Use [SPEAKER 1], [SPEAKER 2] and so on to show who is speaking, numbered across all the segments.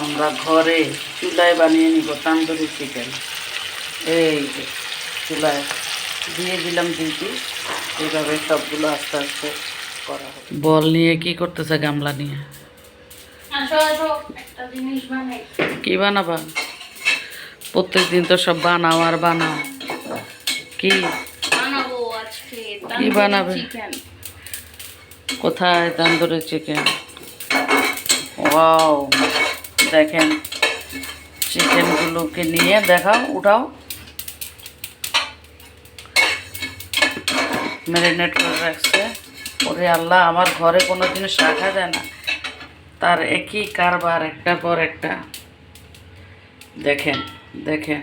[SPEAKER 1] আমরা ঘরে চুলায় বানিয়ে নিব তান্দুরি চিকেন। এই চুলায় দিয়ে দিলাম পিস এইভাবে সবগুলো আস্তে আস্তে করা হবে। বল নিয়ে কি করতেছে গামলা নিয়ে?
[SPEAKER 2] আসো আসো একটা জিনিস বানাই।
[SPEAKER 1] কি বানাবা? প্রত্যেক দিন তো সব বানাও আর বানাও। কি?
[SPEAKER 2] বানাবো
[SPEAKER 1] কি বানাবে?
[SPEAKER 2] চিকেন।
[SPEAKER 1] কোথায় তান্দুরি চিকেন? ওয়াও। দেখেন চিকেনগুলোকে নিয়ে দেখাও উঠাও। ম্যারিনেট করে রাখছে। ওরে আল্লাহ আমার ঘরে কোনো জিনিস রাখা যায় না। তার একই কারবার একটার পর একটা। দেখেন দেখেন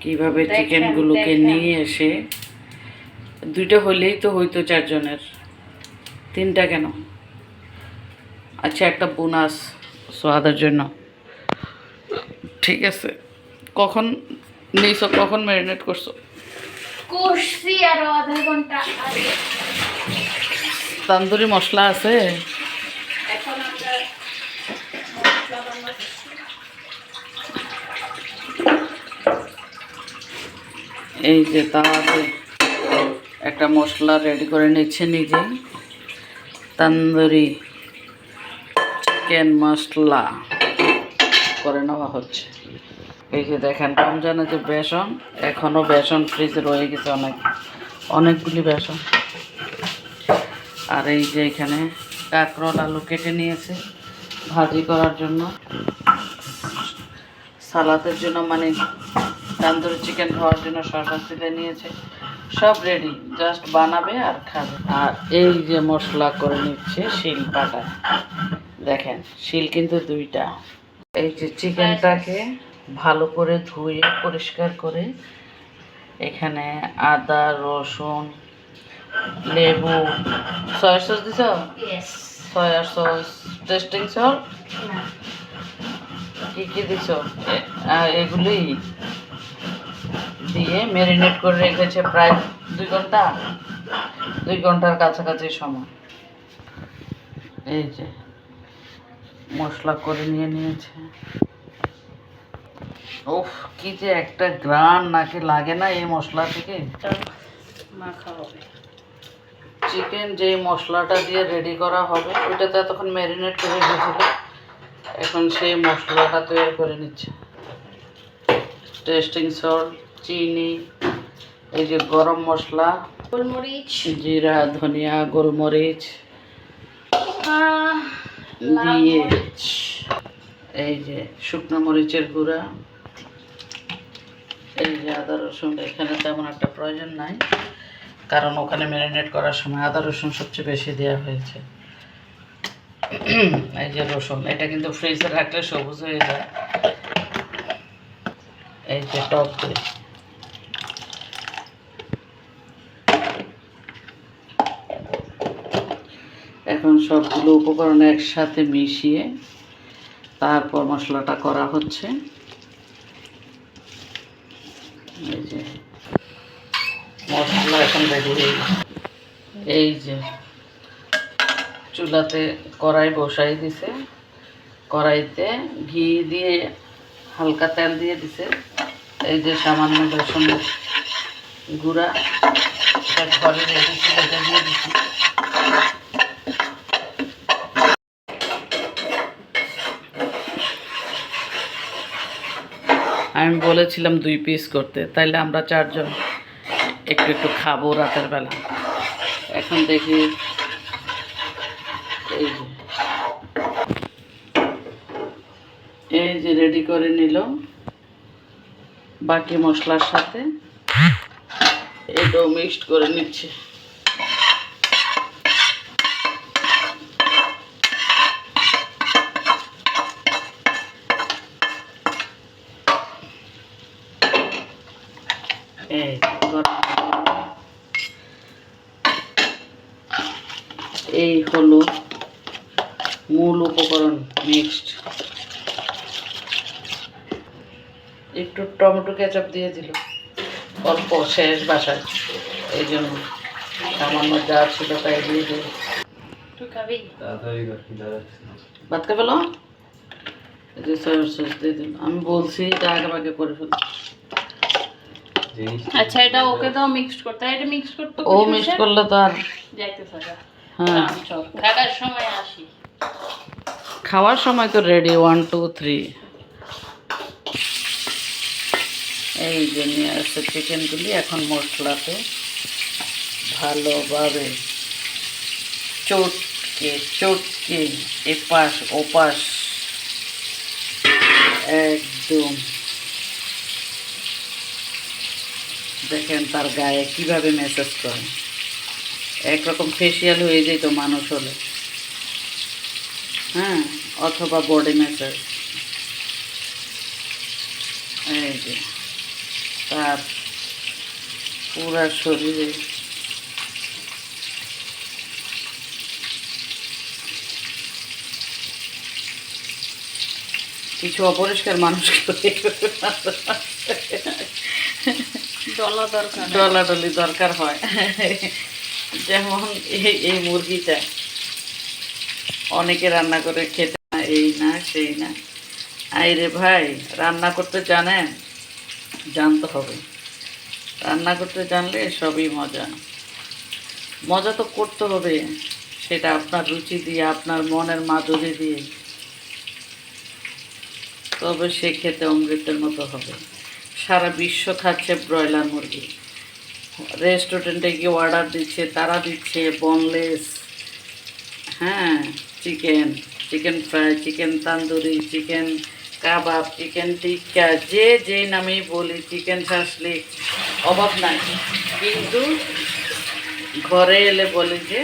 [SPEAKER 1] কীভাবে চিকেনগুলোকে নিয়ে এসে দুইটা হলেই তো হইতো চারজনের। তিনটা কেন? আচ্ছা একটা বোনাস। সোয়াদের জন্য। ঠিক আছে। কখন নিয়েছো কখন ম্যারিনেট করছ?
[SPEAKER 2] আরও আধা ঘণ্টা আগে।
[SPEAKER 1] তান্দুরি মশলা আছে। এই যে তাওয়াতে একটা মশলা রেডি করে নিচ্ছে নিজেই। তান্দুরি চিকেন মশলা করে নেওয়া হচ্ছে। এই যে দেখেন, রমজানে যে বেসন এখনও বেসন ফ্রিজে রয়ে গেছে অনেক, অনেকগুলি বেসন। আর এই যে এখানে কাঁকরোল আলু কেটে নিয়েছে ভাজি করার জন্য। সালাদের জন্য মানে তান্দুরি চিকেন খাওয়ার জন্য শসা তুলে নিয়েছে। সব রেডি জাস্ট বানাবে আর খাবে। আর এই যে মশলা করে নিচ্ছে শিল পাটায় দেখেন শিল কিন্তু দুইটা। এই যে চিকেনটাকে ভালো করে ধুয়ে পরিষ্কার করে এখানে আদা রসুন লেবু সয়া সস দিছ? Soya sauce. টেস্টিং সস কি কি দিছ? আর এগুলি দিয়ে ম্যারিনেট করে রেখেছে প্রায় দুই ঘণ্টা। দুই ঘণ্টার কাছাকাছি সময়। এই যে। মশলা করে নিয়ে নিয়েছে। উফ কি যে একটা গ্রান নাকি লাগে না এই মশলা থেকে।
[SPEAKER 2] চল, মাখা হবে
[SPEAKER 1] চিকেন যেই মশলাটা দিয়ে রেডি করা হবে ওইটা তো এতক্ষণ ম্যারিনেট করে রেখেছিল। এখন সেই মশলাটা তৈরি করে নিচ্ছে। টেস্টিং সল্ট চিনি এই যে গরম মশলা
[SPEAKER 2] গোলমরিচ।
[SPEAKER 1] জিরা ধনিয়া গোলমরিচ। দিয়ে এই যে শুকনো মরিচের গুঁড়া এই যে আদা রসুন এখানে তেমন একটা প্রয়োজন নাই কারণ ওখানে ম্যারিনেট করার সময় আদা রসুন সবচেয়ে বেশি দেওয়া হয়েছে। এই যে রসুন এটা কিন্তু ফ্রিজে রাখলে সবুজ হয়ে যায়। এই যে টক এখন সবগুলো উপকরণ একসাথে মিশিয়ে তারপর মশলাটা করা হচ্ছে। এই যে। মশলা এখন রেডি এই যে। চুলাতে কড়াই বসাই দিছে। কড়াইতে ঘি দিয়ে হালকা তেল দিয়ে দিছে। এই যে সামান্য বেসন গুঁড়া। ঘরে এটা দিয়ে দিছি। আমি বলেছিলাম দুই পিস করতে, তাইলে আমরা চারজন একটু একটু খাব রাতের বেলা। এখন দেখি এই যে। এই যে রেডি করে নিল। বাকি মশলার সাথে এটাও মিক্সড করে নিচ্ছে এই গরম মশলা। এই হলো মূল উপকরণ মিক্সড একটু টমেটো কেচাপ দিয়ে দিল। অল্প শেষ বাসায়। এই জন্য সামান্য যা ছিল তাই দিয়ে দিল। ভাত খাবে সয়া সস দিয়ে দিন আমি বলছি আগে আগে করে ফেল।
[SPEAKER 2] আচ্ছা এটা ওকে তো মিক্সড করতে। এটা মিক্স করতে
[SPEAKER 1] ও মিক্স করলে তো আর
[SPEAKER 2] যাইতে থাকা
[SPEAKER 1] হ্যাঁ।
[SPEAKER 2] খাবার সময় আসি।
[SPEAKER 1] খাওয়ার সময় তো রেডি ওয়ান টু থ্রি এই যে নিয়ে আসছে চিকেনগুলি এখন মশলাতে ভালোভাবে চটকে চটকে এপাশ ওপাশ একদম। দেখেন তার গায়ে কীভাবে মেসেজ করে। একরকম ফেসিয়াল হয়ে যেত মানুষ হলে। হ্যাঁ? অথবা বডি ম্যাসাজ এই যে তার পুরা শরীরে কিছু অপরিষ্কার মানুষ
[SPEAKER 2] ডলা দরকার।
[SPEAKER 1] ডলাডলি দরকার হয়। যেমন এই এই মুরগিটা অনেকে রান্না করে খেতে এই না, সেই না। আইরে ভাই, রান্না করতে জানেন? জানতে হবে। রান্না করতে জানলে সবই মজা। মজা তো করতে হবে, সেটা আপনার রুচি দিয়ে, আপনার মনের মাধুরী দিয়ে। তবে সে খেতে অমৃতের মতো হবে। সারা বিশ্ব খাচ্ছে ব্রয়লার মুরগি। রেস্টুরেন্টে গিয়ে অর্ডার দিচ্ছে, তারা দিচ্ছে বনলেস হ্যাঁ chicken chicken fry chicken tandoori chicken kebab chicken tikka যে যে নামেই বলি চিকেন শাসলিক অভাব নাই। কিন্তু ঘরে এলে বলি যে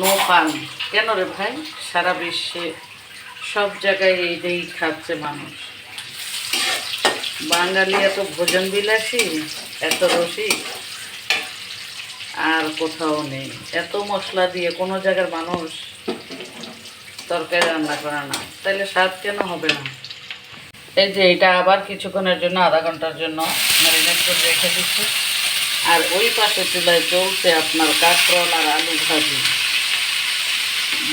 [SPEAKER 1] নো পান কেন রে ভাই? সারা বিশ্বে সব জায়গায় এইটাই খাচ্ছে মানুষ। বাঙালি এত ভোজন বিলাসী? এত রসি? আর কোথাও নেই। এত মশলা দিয়ে কোনো জায়গার মানুষ তরকারি রান্না করে না। তাহলে স্বাদ কেন হবে না? এই যে এটা আবার কিছুক্ষণের জন্য, আধা ঘণ্টার জন্য ম্যারিনেট করে রেখে দিচ্ছি। আর ওই পাশে চুলায় চলছে আপনার কাঁকরল আর আলু ভাজি।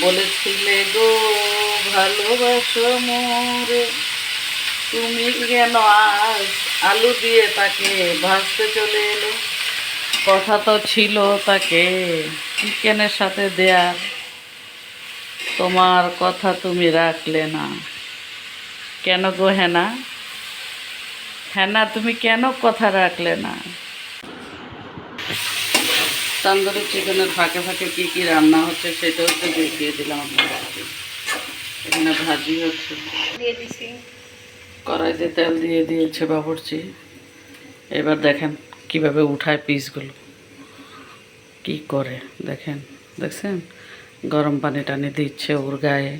[SPEAKER 1] বলেছিলে গো, ভালোবাসো মোরে, তুমি কেন আজ আলু দিয়ে তাকে ভাজতে চলে এলো। কথা তো ছিল তাকে, চিকেনের সাথে দেয়ার তোমার কথা তুমি রাখলে না। কেন গো হেনা? হেনা, তুমি কেন কথা রাখলে না? তান্দুরি চিকেনের ফাঁকে ফাঁকে কী কী রান্না হচ্ছে সেটাও তো দেখিয়ে দিলাম আপনাদেরকে। এখানে ভাজি হচ্ছে।
[SPEAKER 2] দিয়ে দিছি।
[SPEAKER 1] কড়াইতে তেল দিয়ে দিয়েছে বাবুর্চি। এবার দেখেন কীভাবে উঠায় পিসগুলো। কি করে, দেখেন, দেখছেন? গরম পানি টানি দিচ্ছে ওর গায়ে।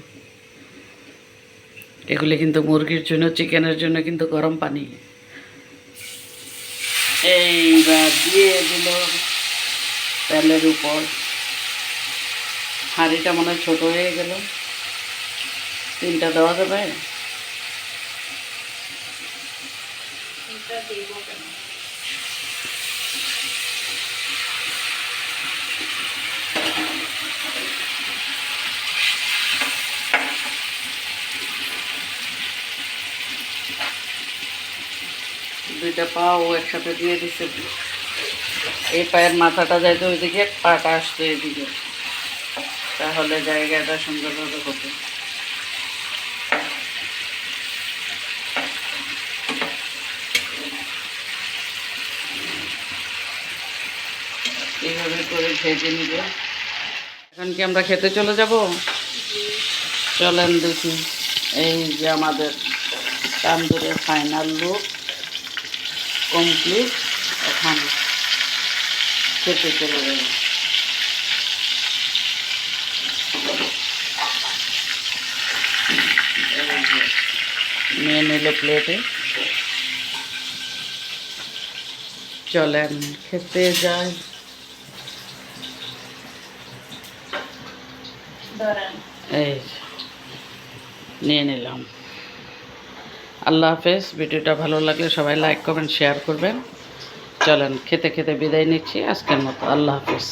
[SPEAKER 1] এগুলি কিন্তু মুরগির জন্য, চিকেনের জন্য কিন্তু গরম পানি। এইবার দিয়ে দিল তেলের উপর। হাঁড়িটা মনে হয় ছোটো হয়ে গেল। তিনটা দেওয়া যাবে?
[SPEAKER 2] এটা দিব কেন
[SPEAKER 1] দুইটা পাও একসাথে দিয়ে দিছে। এই পায়ের মাথাটা যাইতে ওইদিকে, পাটা আসতো এদিকে। তাহলে জায়গাটা সুন্দরভাবে হতো এইভাবে করে ভেজে নিবে। এখন কি আমরা খেতে চলে যাব? চলেন দেখি। এই যে আমাদের তান্দুরের ফাইনাল লুক কমপ্লিট এখন খেতে চলে যাব। নিয়ে নিল প্লেটে চলেন খেতে যাই। এই নিয়ে নিলাম। আল্লাহ হাফেজ, ভিডিওটা ভালো লাগলে সবাই লাইক করবেন শেয়ার করবেন। চলেন, খেতে খেতে বিদায় নিচ্ছি। আজকের মতো আল্লাহ হাফেজ।